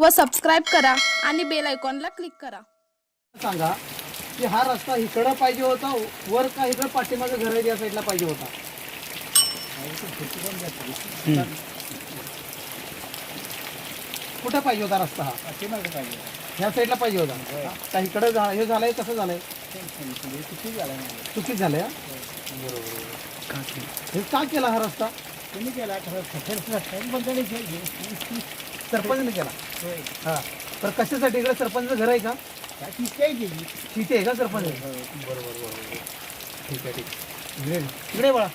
व सबस्क्राईब करा आणि बेल आयकॉनला क्लिक करा. सांगा की हा रस्ता इकडं पाहिजे होता वर का इकडं पाठीमागे घर आहे या साईडला पाहिजे होता? कुठं पाहिजे होता रस्ता हा? ह्या साईडला पाहिजे होता. का इकडं झा- हे झालंय कसं झालंय. चुकीच झालंय हा? हे का केला हा रस्ता? सरपंचने केला हा. तर कशासाठी इकडे सरपंच घर आहे का? तिथे आहे का? सरपंच? बरोबर बरोबर. ठीक आहे ठीक आहे. इकडे इकडे बाळा.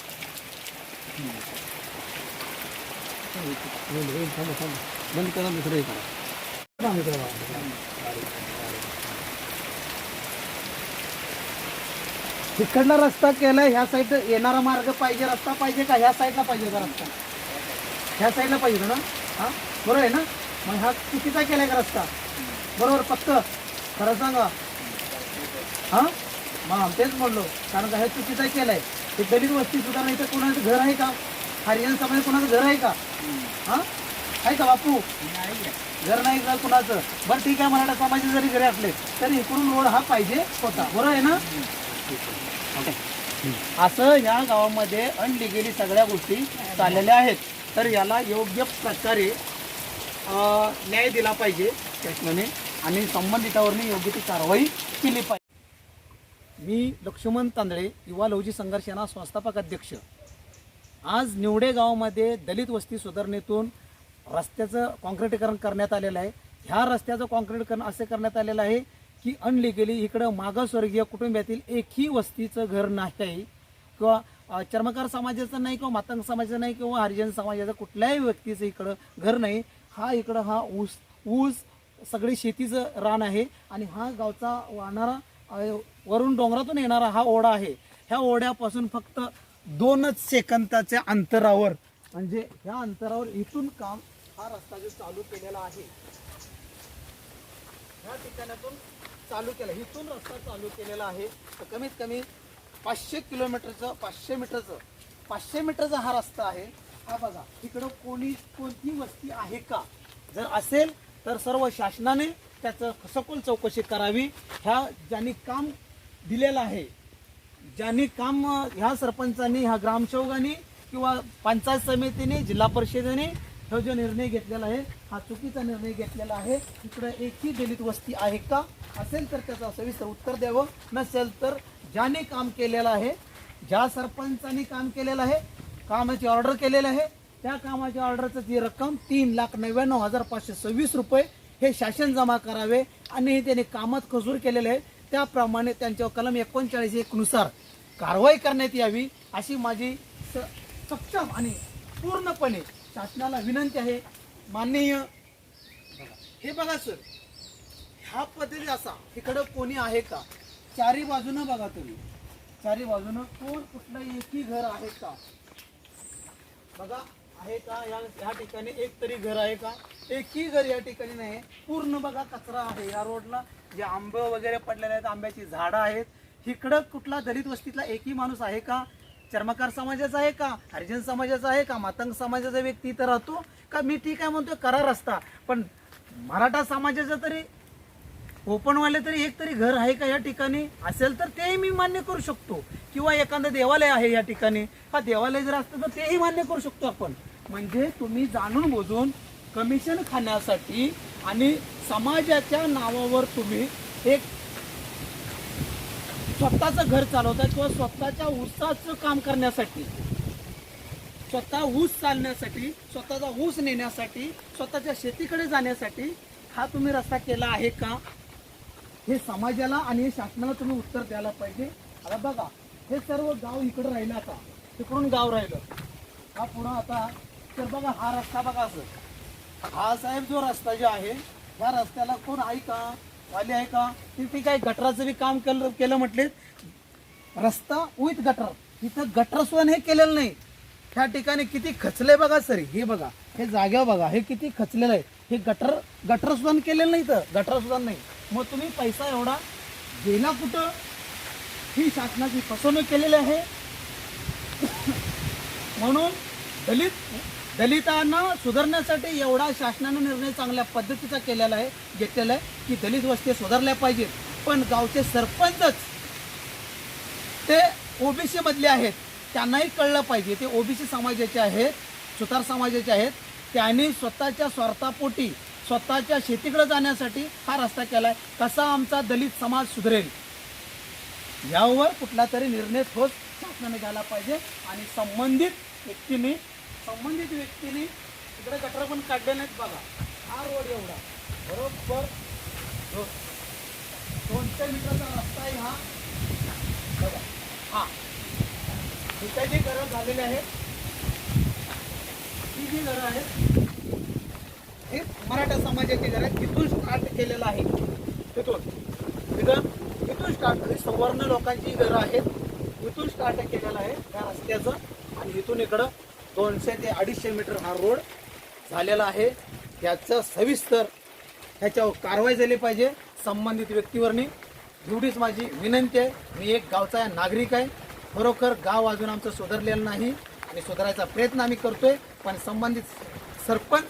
थांबा. बंद करा दुसरं हे करा थांब इकडे बाळा. तिकडला रस्ता केला ह्या साईड येणारा मार्ग पाहिजे रस्ता पाहिजे का? ह्या साईडला पाहिजे का रस्ता. ह्या साईडला पाहिजे ना? हा? बरोबर आहे ना? मग हा चुकीचा केला का रस्ता? बरोबर फक्त खरं सांगा. हा? मग तेच म्हणलो. कारण का हे चुकीचा केलाय. ते दलित वस्ती सुद्धा नाही तर कोणाचं घर आहे का? हरिजन समाज कोणाचं घर आहे का? हा? आहे का बापू? घर नाही का कुणाचं? बरं ठीक आहे मराठा समाजाचे जरी घरी असले तरी इकडून रोड हा पाहिजे होता. बरोबर आहे ना? असं या गावामध्ये अनलिगली सगळ्या गोष्टी चाललेल्या आहेत. तर याला योग्य प्रकारे न्याय दिला पाहिजे. शासनाने आणि संबंधितावरनी योग्य ती कारवाई केली पाहिजे. मी लक्ष्मण तांदळे युवा लवजी संघर्ष सेना संस्थापक अध्यक्ष. आज निवडे गावामध्ये दलित वस्ती सुधारणेतून रस्त्याचं कॉन्क्रिटीकरण करण्यात आलेलं आहे. ह्या रस्त्याचं कॉन्क्रिटीकरण असे करण्यात आलेलं आहे की अनलिगली इकडं मागासवर्गीय कुटुंबातील एकही वस्तीचं घर नाही. आहे किंवा चर्मकार समाजाचं नाही किंवा मातंग समाजाचं नाही किंवा हरिजन समाजाचं कुठल्याही व्यक्तीचं इकडं घर नाही. हा इकडं हा ऊस ऊस सगळी शेतीचं रान आहे आणि हा गावचा वाहणारा वरून डोंगरातून येणारा हा ओढा आहे. ह्या ओढ्यापासून फक्त दोनच सेकंदाच्या अंतरावर म्हणजे ह्या अंतरावर इथून काम हा रस्ता जो चालू केलेला आहे. ह्या ठिकाणातून चालू केला. इथून रस्ता चालू केलेला आहे. तर कमीत कमी पाचशे किलोमीटरचं पाचशे मीटरचं पाचशे मीटरचा हा रस्ता आहे. हा बघा इकडं कोणी कोणती वस्ती आहे का? जर असेल तर सर्व शासनाने त्याचं सखोल चौकशी करावी. ह्या ज्यांनी काम दिलेलं आहे ज्यांनी काम ह्या सरपंचांनी ह्या ग्रामसेवकांनी किंवा पंचायत समितीने जिल्हा परिषदेने हा जो निर्णय घेतलेला आहे हा चुकीचा निर्णय घेतलेला आहे. इकडं एकही दलित वस्ती आहे का? असेल तर त्याचं सविस्तर उत्तर द्यावं. नसेल तर ज्याने काम केलेलं आहे ज्या सरपंचाने काम केलेलं आहे कामाची ऑर्डर केलेलं आहे त्या कामाच्या ऑर्डरचं ती रक्कम तीन लाख नव्याण्णव हजार पाचशे सव्वीस रुपये हे शासन जमा करावे. आणि हे त्यांनी कामात खजूर केलेले आहे. त्याप्रमाणे त्यांच्यावर कलम एकोणचाळीस एकनुसार कारवाई करण्यात यावी अशी माझी स- सक्षम आणि पूर्णपणे शासनाला विनंती आहे माननीय. हे बघा सर ह्या पद्धती असा इकडं कोणी आहे का? चारी बाजूनं बघा तुम्ही. चारी बाजूनं कोण कुठलं एकही घर आहे का? बघा आहे का या या ठिकाणी एक तरी घर आहे का? एकही घर या ठिकाणी नाही पूर्ण बघा कचरा आहे. या रोडला जे आंबं वगैरे पडलेले आहेत आंब्याची झाडं आहेत इकडं कुठला दलित वस्तीतला एकही माणूस आहे का? चर्मकार समाजाचा आहे का? हरिजन समाजाचा आहे का? मातंग समाजाचा व्यक्ती इथं राहतो का? मी ठीक आहे म्हणतोय करा रस्ता पण मराठा समाजाचा तरी ओपनवाले तरी एक तरी घर आहे का या ठिकाणी? असेल तर तेही मी मान्य करू शकतो. किंवा एखादं देवालय आहे या ठिकाणी. हा देवालय जर असतं तर तेही मान्य करू शकतो आपण. म्हणजे तुम्ही जाणून बोजून कमिशन खाण्यासाठी आणि समाजाच्या नावावर तुम्ही एक स्वतःचं घर चालवतात किंवा स्वतःच्या ऊसाचं काम करण्यासाठी. स्वतः ऊस चालण्यासाठी स्वतःचा ऊस नेण्यासाठी स्वतःच्या शेतीकडे जाण्यासाठी हा तुम्ही रस्ता केला आहे का? हे समाजाला आणि हे शासनाला तुम्ही उत्तर द्यायला पाहिजे. आता बघा हे सर्व गाव इकडं राहिलं आता. तिकडून गाव राहिलं. हा पुन्हा आता तर बघा हा रस्ता बघा असं. हा साहेब जो रस्ता जो आहे या रस्त्याला कोण आहे का? आली आहे का? तिथे काय गटराचं बी काम केलं केलं म्हटले रस्ता विथ गटर. इथं गटर सुद्धा हे केलेलं नाही. ह्या ठिकाणी किती खचले बघा सर हे बघा. हे जाग्यावर बघा हे किती खचलेलं आहे. हे गटर गटर सुद्धा केलेलं नाही तर गटर सुद्धा नाही. मग तुम्ही पैसा एवढा गेला कुठं? ही शासनाची फसवणूक केलेली आहे. म्हणून दलित दलितांना सुधारण्यासाठी एवढा शासनानं निर्णय चांगल्या पद्धतीचा केलेला आहे घेतलेला आहे की दलित वस्ती सुधारल्या पाहिजेत. पण गावचे सरपंचच ते ओबीसीमधले आहेत. त्यांनाही कळलं पाहिजे. ते ओबीसी समाजाचे आहेत सुतार समाजाचे आहेत. त्यांनी स्वतःच्या स्वार्थापोटी स्वतःच्या शेतीकडे जाण्यासाठी हा रस्ता केला आहे कसा आमचा दलित समाज सुधरेल? यावर कुठला तरी निर्णय ठोस शासनाने घ्यायला पाहिजे आणि संबंधित व्यक्तीने संबंधित व्यक्तीने इकडे गटर पण काढले नाहीत बघा. हा रोड एवढा. बरोबर? हो. दोनशे मीटरचा रस्ता आहे हा. बघा. हा. इथे जी घरं झालेली आहेत ही जी घरं आहेत हे मराठा समाजाची घरं आहेत. तिथून स्टार्ट केलेलं आहे. तिथून. तिथं तिथून स्टार्ट म्हणजे सवर्ण लोकांची घरं आहेत. इथून स्टार्ट केलेलं आहे. त्या रस्त्याचं. आणि इथून इकडं दोनशे ते अडीचशे मीटर हा रोड झालेला आहे. याचं सविस्तर ह्याच्यावर कारवाई झाली पाहिजे. संबंधित व्यक्तीवरनी एवढीच माझी विनंती आहे. मी एक गावचा नागरिक आहे. खरोखर गाव अजून आमचं सुधारलेलं नाही आणि सुधारायचा प्रयत्न आम्ही करतोय. पण संबंधित सरपंच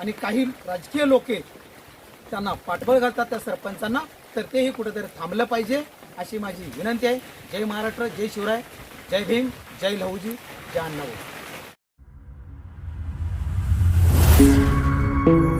आणि काही राजकीय लोके त्यांना पाठबळ घालतात त्या सरपंचांना. तर तेही कुठेतरी थांबलं पाहिजे अशी माझी विनंती आहे. जय महाराष्ट्र जय शिवराय जय भीम जय लहूजी जय अण्णाभाऊ. Thank you.